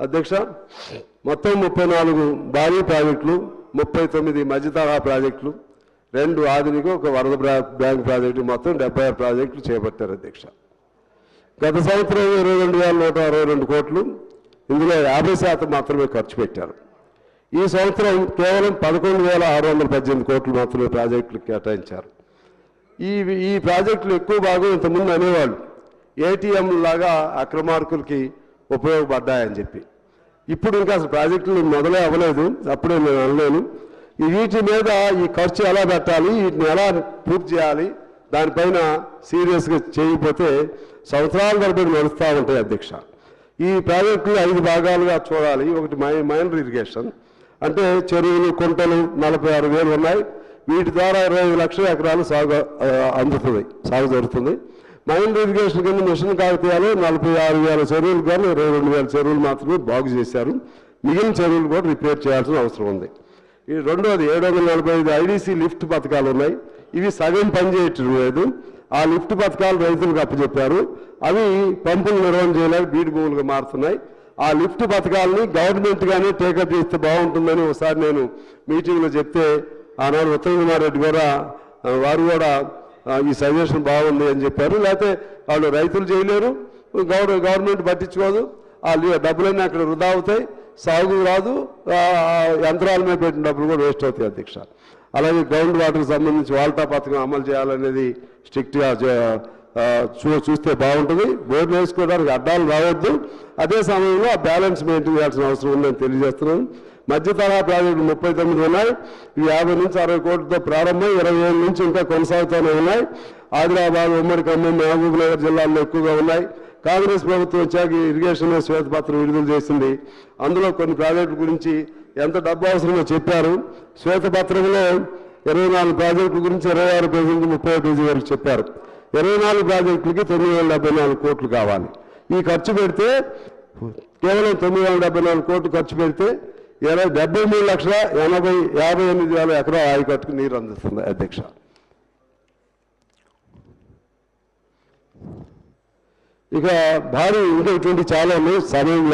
అధ్యక్ష మొత్తం ముప్పై నాలుగు భారీ ప్రాజెక్టులు ముప్పై తొమ్మిది మధ్యతరహా ప్రాజెక్టులు రెండు ఆధునిక ఒక వరద బ్యాంక్ ప్రాజెక్టు మొత్తం డెబ్బై ఆరు ప్రాజెక్టులు చేపట్టారు అధ్యక్ష. గత సంవత్సరం ఇరవై రెండు వేల నూట అరవై రెండు కోట్లు ఇందులో యాభై శాతం మాత్రమే ఖర్చు పెట్టారు. ఈ సంవత్సరం కేవలం పదకొండు వేల ఆరు వందల పద్దెనిమిది కోట్లు మాత్రమే ప్రాజెక్టులు కేటాయించారు. ఈ ఈ ప్రాజెక్టులు ఎక్కువ భాగం ఇంతకుముందు అనేవాళ్ళు ఏటీఎం లాగా అక్రమార్కులకి ఉపయోగపడ్డాయని చెప్పి. ఇప్పుడు ఇంకా అసలు ప్రాజెక్టులు మొదలే అవ్వలేదు. అప్పుడే నేను అనలేను. వీటి మీద ఈ ఖర్చు ఎలా పెట్టాలి? వీటిని ఎలా పూర్తి చేయాలి? దానిపైన సీరియస్గా చేయకపోతే సంవత్సరాల తరబడి నడుస్తూ ఉంటాయి అధ్యక్ష. ఈ ప్రాజెక్టులు ఐదు భాగాలుగా చూడాలి. ఒకటి మై మైనర్ ఇరిగేషన్. అంటే చెరువులు కుంటలు నలభై ఆరు వేలు ఉన్నాయి. వీటి ద్వారా ఇరవై లక్షల ఎకరాలు సాగు అందుతుంది సాగు జరుగుతుంది. మైండ్ ఇరిగేషన్ కింద మిషన్ కాకతీయాలు నలభై ఆరు వేల చెరువులు కానీ ఇరవై రెండు వేల చెరువులు మాత్రమే బాగు చేశారు. మిగిలిన చెరువులు కూడా రిపేర్ చేయాల్సిన అవసరం ఉంది. ఈ రెండోది ఏడు వందల నలభై ఐదు ఐడీసీ లిఫ్ట్ పథకాలు ఉన్నాయి. ఇవి సగం పనిచేయటం లేదు. ఆ లిఫ్ట్ పథకాలు రైతులకు అప్పచెప్పారు. అవి పంపులు నిర్వహణ చేయలేక బీడు భూములుగా మారుతున్నాయి. ఆ లిఫ్ట్ పథకాలని గవర్నమెంట్ గానే టేకప్ చేస్తే బాగుంటుందని ఒకసారి నేను మీటింగ్లో చెప్తే ఆనాడు ఉత్తమ్ కుమార్ రెడ్డి కూడా వారు కూడా ఈ సజెషన్ బాగుంది అని చెప్పారు. లేకపోతే వాళ్ళు రైతులు చేయలేరు గవర్న గవర్నమెంట్ పట్టించుకోదు. ఆ డబ్బులన్నీ అక్కడ వృధా అవుతాయి సాగు రాదు యంత్రాల మీద పెట్టిన డబ్బులు కూడా వేస్ట్ అవుతాయి అధ్యక్ష. అలాగే గ్రౌండ్ వాటర్కి సంబంధించి వాల్టా పథకం అమలు చేయాలనేది స్ట్రిక్ట్గా చూ చూస్తే బాగుంటుంది. బోర్డు వేసుకోవడానికి అడ్డాలు రావద్దు. అదే సమయంలో ఆ బ్యాలెన్స్ మెయింటైన్ చేయాల్సిన అవసరం ఉందని తెలియజేస్తున్నాను మధ్య తరహా ప్రాజెక్టులు ముప్పై తొమ్మిది ఉన్నాయి. ఇవి యాభై నుంచి అరవై కోట్లతో ప్రారంభం. ఇరవై ఏళ్ళ నుంచి ఇంకా కొనసాగుతూనే ఉన్నాయి. ఆదిలాబాద్ ఉమ్మడి ఖమ్మం మహబూబ్ నగర్ జిల్లాల్లో ఎక్కువగా ఉన్నాయి. కాంగ్రెస్ ప్రభుత్వం వచ్చాక ఈ ఇరిగేషన్ శ్వేతపత్రం విడుదల చేసింది. అందులో కొన్ని ప్రాజెక్టుల గురించి ఎంత డబ్బు అవసరమో చెప్పారు. శ్వేతపత్రంలో ఇరవై నాలుగు ప్రాజెక్టుల గురించి ఇరవై ఆరు పేజీ నుంచి ముప్పై పేజీ వరకు చెప్పారు. ఇరవై నాలుగు ప్రాజెక్టులకి తొమ్మిది వందల డెబ్బై నాలుగు కోట్లు కావాలి. ఈ ఖర్చు పెడితే కేవలం తొమ్మిది వందల డెబ్బై నాలుగు కోట్లు ఖర్చు పెడితే ఇరవై డెబ్బై మూడు లక్షల ఎనభై యాభై ఎనిమిది వేల ఎకరా ఆయకట్టుకు నీరు అందుతుంది అధ్యక్ష. ఇక భారీ ఇంకా ఇటువంటి చాలా ఉన్నాయి సమయం